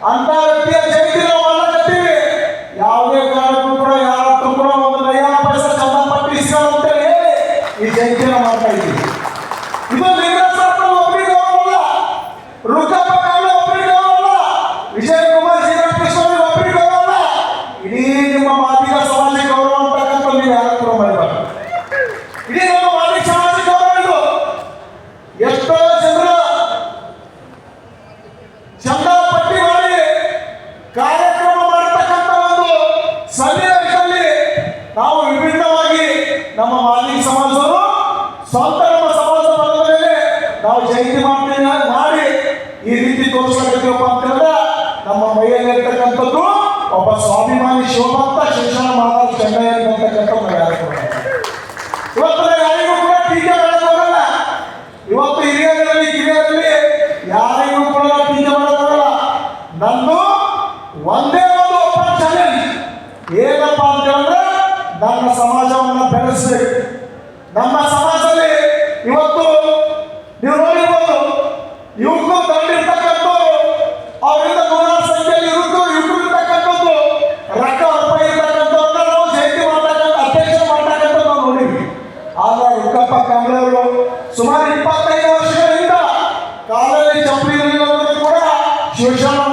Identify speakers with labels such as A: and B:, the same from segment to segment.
A: ಅಂತ ವ್ಯಕ್ತಿಯ ಜಗತ್ತಿಗೆ ಯಾವುದೇ ಕಾರಣಕ್ಕೂ ಕೂಡ ಯಾರ ಕೂಡ ಒಂದು ಚಂದ ಅಂತ ಹೇಳಿ ಈ ಜಗತ್ತಿನ ಮಾಡ್ತಾ ಇದ್ದೀವಿ. ಇದು ಲಿಂಗರಾಜ್ ಸರ್ಕಾರ ರುದ್ರಪ್ಪ ಕಾಂಗ್ರೆ ವಿಜಯ್ ಕುಮಾರ್ ಶ್ರೀರಾಮಕೃಷ್ಣ ಇಡೀ ನಿಮ್ಮ ಮಾತಿಗ ಸಮಾಜ ಗೌರವ ಅಂತಕ್ಕಂಥ ನೀವು ಯಾರು ಕೂಡ ಮಾಡಬಾರ್ದು ಇಡೀ ನಮ್ಮ ಮಾದಿಗ ಸಮಾಜ ಗೌರವ ಎಷ್ಟೋ ಜನರು ಇದು ಮಾಡ್ತೇನೆ ಮಾಡಿ ಈ ರೀತಿ ತೋರಿಸಬೇಕಪ್ಪ ಅಂತ ನಮ್ಮ ಮೈಯಲ್ಲಿರ್ತಕ್ಕಂಥದ್ದು ಒಬ್ಬ ಸ್ವಾಭಿಮಾನಿ ಶಿವಭಕ್ತ ಶಿಕ್ಷಣ ಮಹಾರಾಜ್ ಚೆನ್ನೈ ಅಂತಕ್ಕಂಥದ್ದು ಯಾರು ಇವತ್ತು ಯಾರಿಗೂ ಕೂಡ ಟೀಕೆ ಮಾಡೋಕ್ಕಾಗಲ್ಲ ಇವತ್ತು ಹಿರಿಯರಲ್ಲಿ, ಕಿರಿಯರಲ್ಲಿ ಯಾರಿಗೂ ಕೂಡ ಟೀಕೆ ಮಾಡೋದಲ್ಲ ನಂದು ಒಂದೇ ಒಂದು ಒಪ್ಪ ಚಾಲೆಂಜ್ ಏನಪ್ಪ ಅಂತ ಹೇಳಿದ್ರೆ, ನನ್ನ ಸಮಾಜವನ್ನು ಬೆಳೆಸಬೇಕು. 学生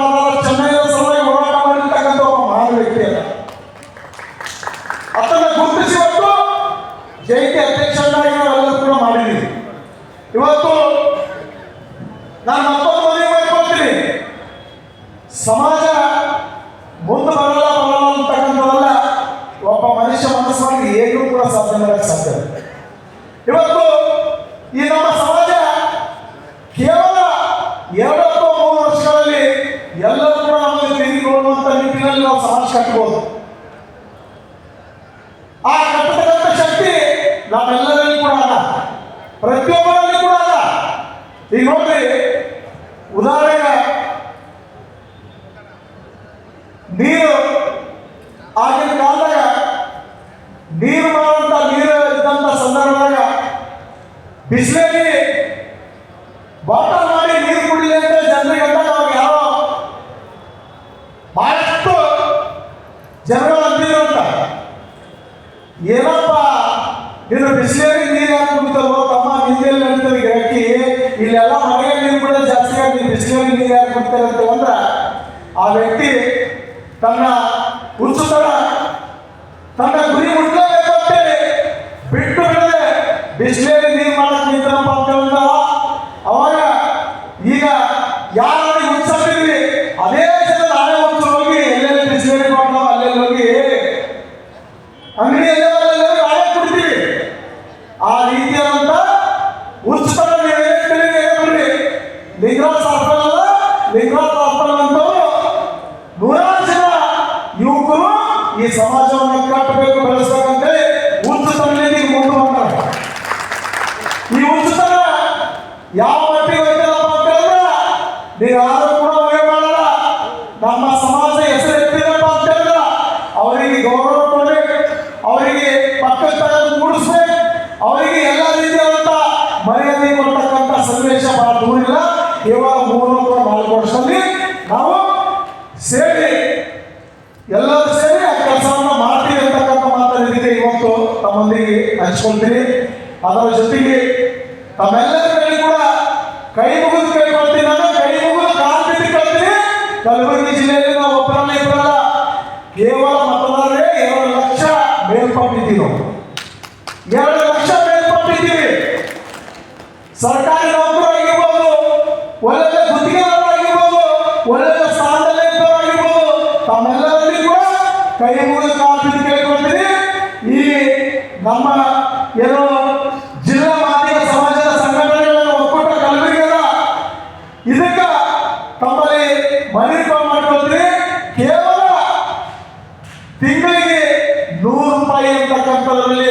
A: ಜನರು ಅಂದಿರೋ ಅಂತ. ಏನಪ್ಪ ನೀನು ಬಿಸಿಲೇರಿ ನೀರು ಯಾಕೆ ಕುಡಿತಾರೋ ತಮ್ಮ ನಿಂದಲ್ಲಿ ನಡೀತಾರೆ ಗಿರಾಕಿ ಇಲ್ಲೆಲ್ಲ ಮನೆಯ ನೀರು ಕೂಡ ಜಾಸ್ತಿ ಆಗಿ ಬಿಸಿಲೇರಿ ನೀರು ಯಾಕೆ ಕುಡಿತಾರೆ ಅಂತ ಅಂದ್ರೆ ಆ ವ್ಯಕ್ತಿ ತನ್ನ ಉತ್ಸುತನ ತನ್ನ ಗುರಿ কলমের মিছিলের ಯೋಜನೆ ಕೇವಲ ತಿಂಗಳಿಗೆ ನೂರು ರೂಪಾಯಿ ಅಂತಕ್ಕಂಥದ್ರಲ್ಲಿ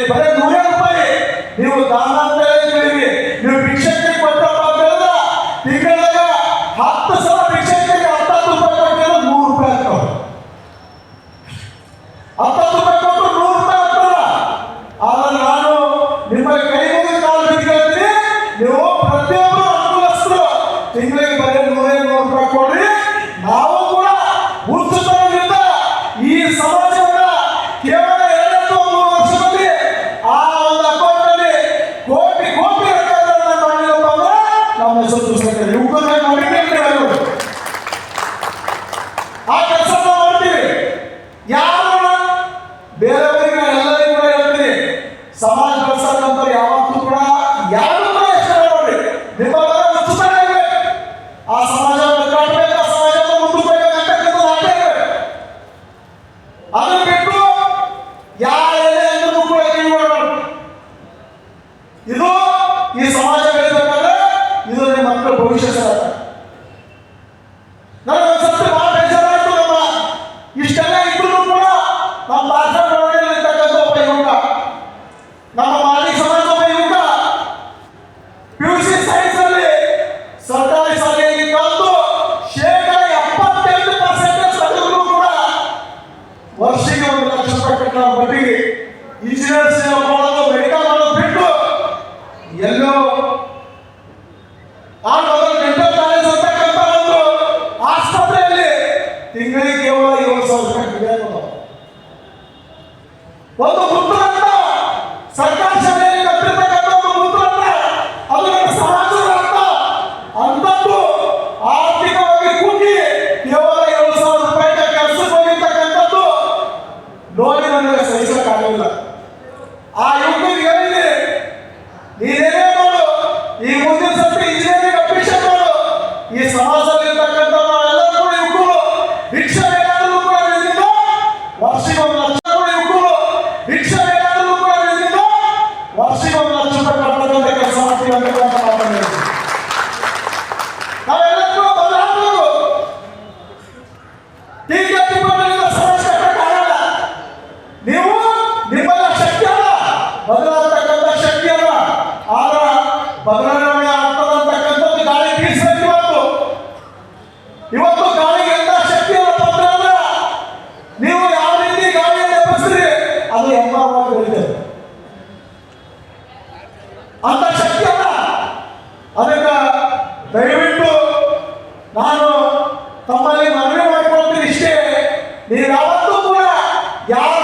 A: Di dalam.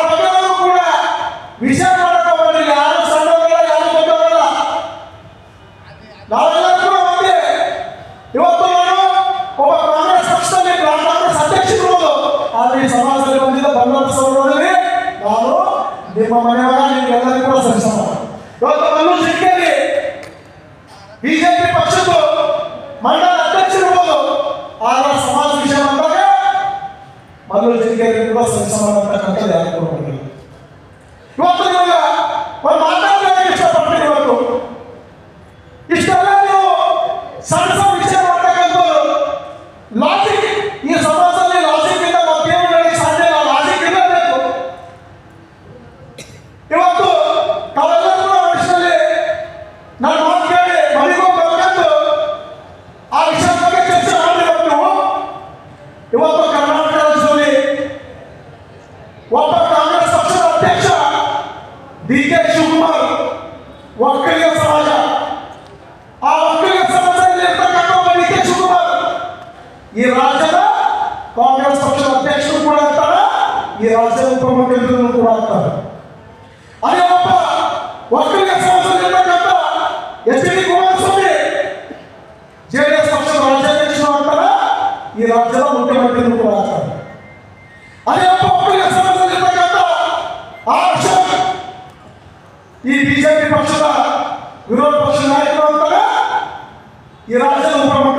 A: ಅಧಿಕಾರಿಗಳು ಸರಿ ಸಮಾನ ಅಂತ ಕರ್ತದೆ ಯಾರು ಕೊಡ್ಬೇಕು ಇವತ್ತು ನಿಮಗೆ ಒಂದು ಮಾತು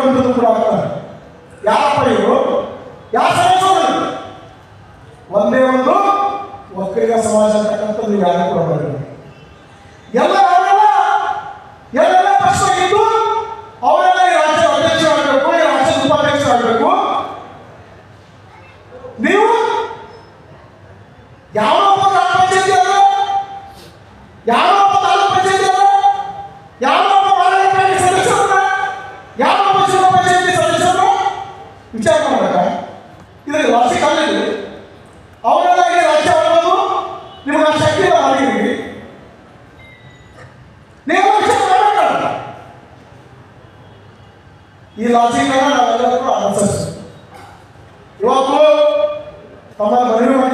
A: ಬಿಟ್ಟದ್ದು ಕೂಡ ಆಗ್ತಾರೆ ಯಾರಪ್ಪ ಯಾವ ಸಮಾಜ ಒಂದೇ ಒಂದು ಒಕ್ಕಲಿಗ ಸಮಾಜ ಅಂತಕ್ಕಂಥದ್ದು ಯಾರು ಕೂಡ ಬರಲಿ ಎಲ್ಲ Yeah. ಪಕ್ಷ ಈ ಅಧ್ಯಕ್ಷರಾಗಬೇಕು, ಈ ಉಪಾಧ್ಯಕ್ಷರಾಗಬೇಕು. ನೀವು ಯಾವ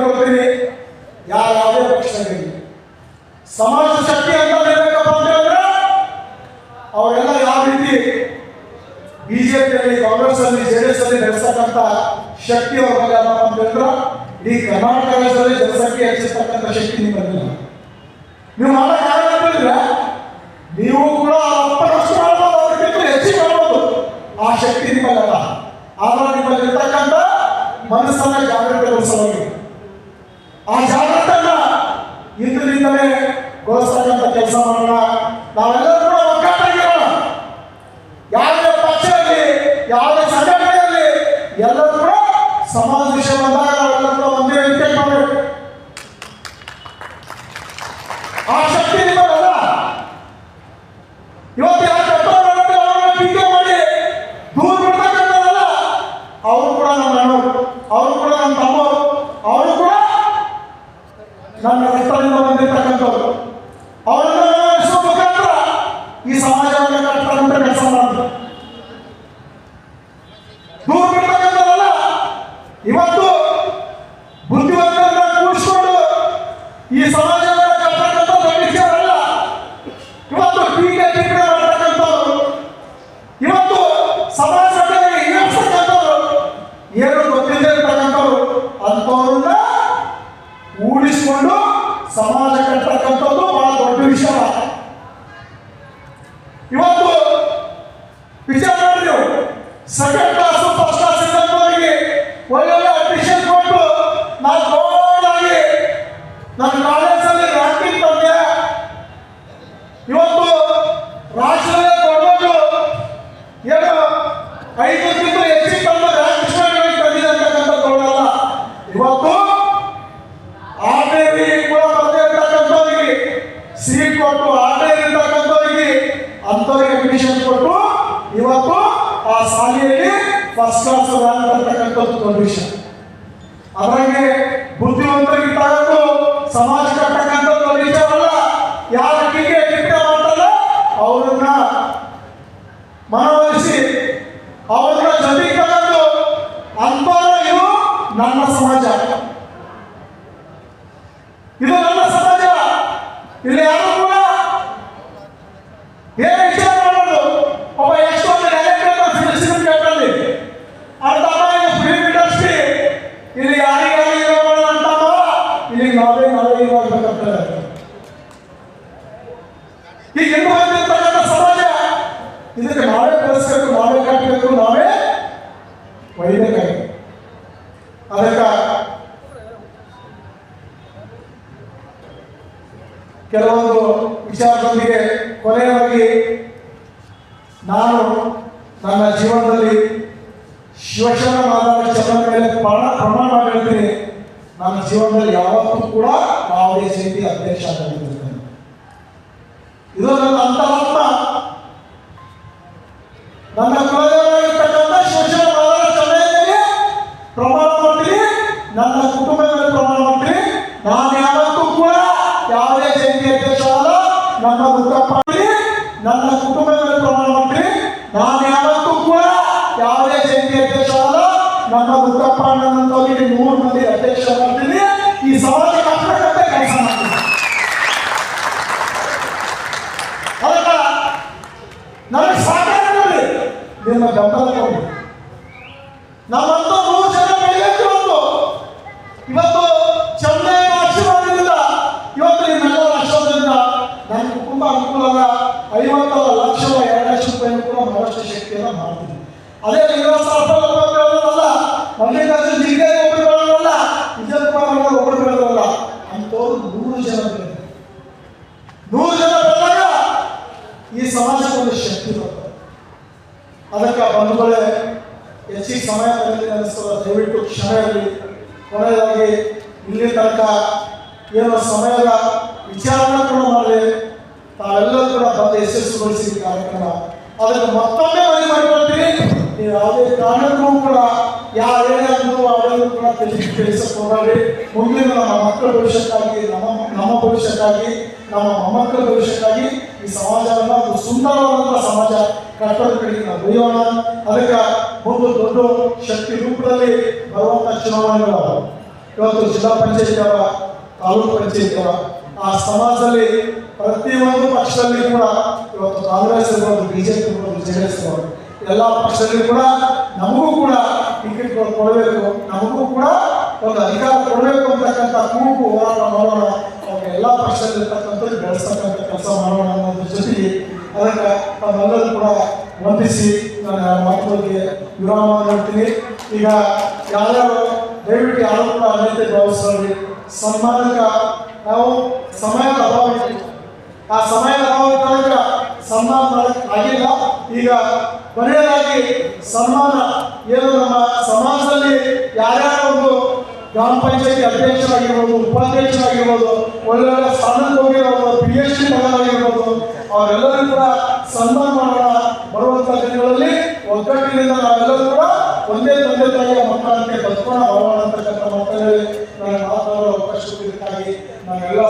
A: ಕೊಡ್ತೀನಿ. ಯಾವ್ಯಾವ ಪಕ್ಷದಲ್ಲಿ. ಸಮಾಜ ಶಕ್ತಿ ಅಂತ ಬೇಕಪ್ಪ ಅಂತಂದ್ರೆ ಅವರೆಲ್ಲ ಯಾವ ರೀತಿ ಬಿಜೆಪಿಯಲ್ಲಿ ಕಾಂಗ್ರೆಸ್ ಅಲ್ಲಿ ಜೆ ಡಿ ಎಸ್ ಅಲ್ಲಿ ನಡೆಸತಕ್ಕಂತ ಶಕ್ತಿ ಅವ್ರ ಅಂತಂದ್ರೆ ಈ ಕರ್ನಾಟಕ ರಾಜ್ಯದಲ್ಲಿ ಜನಸಂಖ್ಯೆ ಹೆಚ್ಚಿಸ್ತಕ್ಕಂಥ ಶಕ್ತಿ ನಿಮ್ಮಲ್ಲಿ ನೀವು ಮಾಡಕ್ ಯಾರಿಲ್ಲ ನೀವು ಕೂಡ ಅಪ್ಪನಷ್ಟು ಹೆಚ್ಚಿಗೆ ಮಾಡ್ಬೋದು. ಆ ಶಕ್ತಿ ನಿಮ್ಮಲ್ಲ ಆದ್ರೆ ನಿಮ್ಮಲ್ಲಿರ್ತಕ್ಕಂಥ ಮನಸ್ಸನ್ನ ಜಾಗೃತಗೊಳಿಸಬಹುದು आजाद ನನ್ನ ಸ್ಥಾನವನ್ನು ತಕ್ಕಂಥವ್ರು ಸೇರಿಸಿಕೊಂಡು ಸಮಾಜ ಕಟ್ಟತಕ್ಕಂಥದ್ದು ಬಹಳ ದೊಡ್ಡ ವಿಷಯ. అనేది ಕೂಡ ಬಂದೇ ಇರ್ತಕ್ಕಂಥವ್ರಿಗೆ ಸೀಟ್ ಕೊಟ್ಟು ಆಟೇ ಇರ್ತಕ್ಕಂಥವ್ರಿಗೆ ಅಂಥವ್ರಿಗೆ ಅಡ್ಮಿಷನ್ ಕೊಟ್ಟು ಇವತ್ತು ಆ ಶಾಲೆಯಲ್ಲಿ ಫಸ್ಟ್ ಕ್ಲಾಸ್ ರ್ಯಾಂಕ್ ಬರ್ತಕ್ಕಂಥದ್ದು ಕಂಡೀಷನ್ ಅದರಂಗೆ ಬುದ್ಧಿವಂತರಿಗೆ ತಗೊಂಡು ಸಮಾಜಕ್ಕೆ ಇದು ನನ್ನ ಸಮಾಜ ಇಲ್ಲಿ ಯಾರು ಕೂಡ ಏನು ಕೆಲವೊಂದು ವಿಚಾರದೊಂದಿಗೆ ಕೊನೆಯವಾಗಿ ನಾನು ನನ್ನ ಜೀವನದಲ್ಲಿ ಶಿವಶರಣ ಮಾದಾರ ಚಂದ್ರ ಮೇಲೆ ಬಹಳ ಪ್ರಮಾಣ ಹೇಳ್ತೀನಿ. ನನ್ನ ಜೀವನದಲ್ಲಿ ಯಾವತ್ತೂ ಕೂಡ ಯಾವುದೇ ಸಿಟಿ ಅಧ್ಯಕ್ಷ ಇದು ನನ್ನ ಅಂತರಾತ್ಮ ನನ್ನ ನನ್ನ ಉತ್ತಪ್ಪ ನನ್ನ ಕುಟುಂಬದ ಮೇಲೆ ಪ್ರಮಾಣ ಮಾಡ್ತೀನಿ ನಾನು ಯಾವತ್ತೂ ಕೂಡ ಯಾವುದೇ ಜಯಂತಿ ಅಧ್ಯಕ್ಷ ಅಲ್ಲ ನನ್ನ ಮುಖಪ್ಪ ನನ್ನಂತವರಿಗೆ ನೂರು ಮಂದಿ ಅಧ್ಯಕ್ಷ ಮಾಡ್ತೀನಿ ಈ ಸಮಾಜ ಕಟ್ಟಬೇಕಂತ ಕೆಲಸ ಮಾಡ್ತೀನಿ ಅದಕ್ಕ ನನಗೆ ಸಾಕಾಗ್ತದೆ ನಿಮ್ಮ ಬೆಂಬಲ ಕೊಡಿ ನಮ್ಮಂತ ನೂರು ಜನ ಬೆಳೆಯಕ್ಕೆ ಇವತ್ತು ಇವತ್ತು ಚೆನ್ನೈ ಆಶೀರ್ವಾದದಿಂದ ಇವತ್ತು ನಿಮ್ಮೆಲ್ಲರ ಆಶೀರ್ವಾದದಿಂದ ನನ್ನ ಕುಟುಂಬ ಅನುಕೂಲದ ಐವತ್ತರ ಲಕ್ಷದ ಎರಡು ಲಕ್ಷ ರೂಪಾಯಿ ಕೂಡ ಬಹಳಷ್ಟು ಶಕ್ತಿಯನ್ನು ಮಾಡ್ತೀನಿ ಅದೇ ಶ್ರೀನಿವಾಸ ಅಲ್ಲ ಮಲ್ಲಿಕಾರ್ಜುನ ಜಿಲ್ಲೆ ಒಬ್ಬರು ಬೆಳೆದಲ್ಲ ವಿಜಯಕುಮಾರ್ ಅವರು ಒಬ್ಬರು ಬೆಳೆದಲ್ಲ ಅಂಥವ್ರು ನೂರು ಜನ ಬೆಳೆದ್ರು ನೂರು ಜನ ಬೆಳೆದಾಗ ಈ ಸಮಾಜಕ್ಕೆ ಒಂದು ಶಕ್ತಿ ಬರ್ತದೆ ಅದಕ್ಕೆ ಬಂಧುಗಳೇ ಹೆಚ್ಚಿಗೆ ಸಮಯ ತಗೊಳ್ಳಿ ಅನಿಸ್ತದೆ ದಯವಿಟ್ಟು ಕ್ಷಮೆ ಇರಲಿ ಕೊನೆಯದಾಗಿ ಇಲ್ಲಿ ತನಕ ಏನು ಸಮಯದ ವಿಚಾರಣಾ ಕೂಡ ಮಾಡಿ ತಾವೆಲ್ಲರೂ ಕೂಡ ಬಂದು ಯಶಸ್ವಿಗೊಳಿಸಿ ಈ ಕಾರ್ಯಕ್ರಮ. ಅದಕ್ಕೆ ಮತ್ತೊಮ್ಮೆ ಮನೆ ಮಾಡಿಕೊಳ್ತೀನಿ ನೀವು ಯಾವುದೇ ಕಾರಣಕ್ಕೂ ಕೂಡ ಯಾವ ಏನಾದ್ರು ಅವೆಲ್ಲರೂ ಕೂಡ ತಿಳಿಸಿ ತಿಳಿಸಕ್ಕೆ ಹೋಗಬೇಡಿ. ಮುಂದಿನ ನಮ್ಮ ಮಕ್ಕಳ ಭವಿಷ್ಯಕ್ಕಾಗಿ, ನಮ್ಮ ನಮ್ಮ ಭವಿಷ್ಯಕ್ಕಾಗಿ, ನಮ್ಮ ಮೊಮ್ಮಕ್ಕಳ ಭವಿಷ್ಯಕ್ಕಾಗಿ ಈ ಸಮಾಜವನ್ನು ಒಂದು ಸುಂದರವಾದಂಥ ಸಮಾಜ ಕಟ್ಟದ ಕಡೆಗೆ ನಾವು ಒಯ್ಯೋಣ ಅದಕ್ಕೆ ಒಂದು ದೊಡ್ಡ ಶಕ್ತಿ ರೂಪದಲ್ಲಿ ಬರುವಂಥ ಚುನಾವಣೆಗಳು. ಇವತ್ತು ಜಿಲ್ಲಾ ಪಂಚಾಯತ್ ಅವ ತಾಲೂಕು ಪಂಚಾಯತ್ ಅವ ಆ ಸಮಾಜದಲ್ಲಿ ಪ್ರತಿಯೊಂದು ಪಕ್ಷದಲ್ಲಿ ಕೂಡ ಇವತ್ತು ಕಾಂಗ್ರೆಸ್ ಇರ್ಬೋದು ಬಿಜೆಪಿ ಇರ್ಬೋದು ಜೆ ಡಿ ಎಸ್ ಇರ್ಬೋದು ಎಲ್ಲ ಪಕ್ಷದಲ್ಲಿ ಕೂಡ ನಮಗೂ ಕೂಡ ಟಿಕೆಟ್ಗಳು ಕೊಡಬೇಕು ನಮಗೂ ಕೂಡ ಒಂದು ಅಧಿಕಾರ ಕೊಡಬೇಕು ಅಂತಕ್ಕಂಥ ಕೂಗು ಹೋರಾಟ ಮಾಡೋಣ ಅವ್ರಿಗೆ ಎಲ್ಲ ಪಕ್ಷದಲ್ಲಿ ಇರ್ತಕ್ಕಂಥದ್ದು ಬೆಳೆಸ್ತಕ್ಕಂಥ ಕೆಲಸ ಮಾಡೋಣ ಅನ್ನೋದ್ರ ಜೊತೆಗೆ ಅದಕ್ಕೆ ತಾವೆಲ್ಲರೂ ಕೂಡ ವಂದಿಸಿ ನಾನು ಮಾತುಗಳಿಗೆ ವಿರಾಮ ಮಾಡ್ತೀನಿ ಈಗ ಯಾರ್ಯಾರು ದಯವಿಟ್ಟು ಯಾರು ಕೂಡ ಅನೈತೆ ಭಾವಿಸ್ತಾರೆ ಸನ್ಮಾನಕ್ಕೆ ನಾವು ಸಮಯದ ಅಭಾವ ಇತ್ತು ಆ ಸಮಯದ ಅಭಾವ ಇದ್ದಾಗ ಸನ್ಮಾನ ಮಾಡಕ್ ಆಗಿಲ್ಲ. ಈಗ ಕೊನೆಯದಾಗಿ ಸನ್ಮಾನ. ಏನು ನಮ್ಮ ಸಮಾಜದಲ್ಲಿ ಯಾರ್ಯಾರ ಒಂದು ಗ್ರಾಮ ಪಂಚಾಯತಿ ಅಧ್ಯಕ್ಷರಾಗಿರ್ಬೋದು, ಉಪಾಧ್ಯಕ್ಷರಾಗಿರ್ಬೋದು ಒಳ್ಳೊಳ್ಳೆ ಸ್ಥಾನಕ್ಕೆ ಹೋಗಿರೋದು ಪಿ ಎಚ್ ಡಿ ಆಗಿರ್ಬೋದು ಅವರೆಲ್ಲರೂ ಕೂಡ ಸನ್ಮಾನ ಮಾಡೋಣ ಬರುವಂತ ದಿನಗಳಲ್ಲಿ ಒಗ್ಗಟ್ಟಿನಿಂದ ನಾವೆಲ್ಲರೂ ಕೂಡ ಒಂದೇ ತಂದೆ ತಾಯಿಯ ಮಕ್ಕಳಂತೆ ಬದುಕೋಣ ಬರೋಣ ಅಂತಕ್ಕಂಥ ಮಕ್ಕಳಲ್ಲಿ ನಾನು ಮಾತನಾಡೋ ಅವಕಾಶ ನಾನು ನಾವೆಲ್ಲ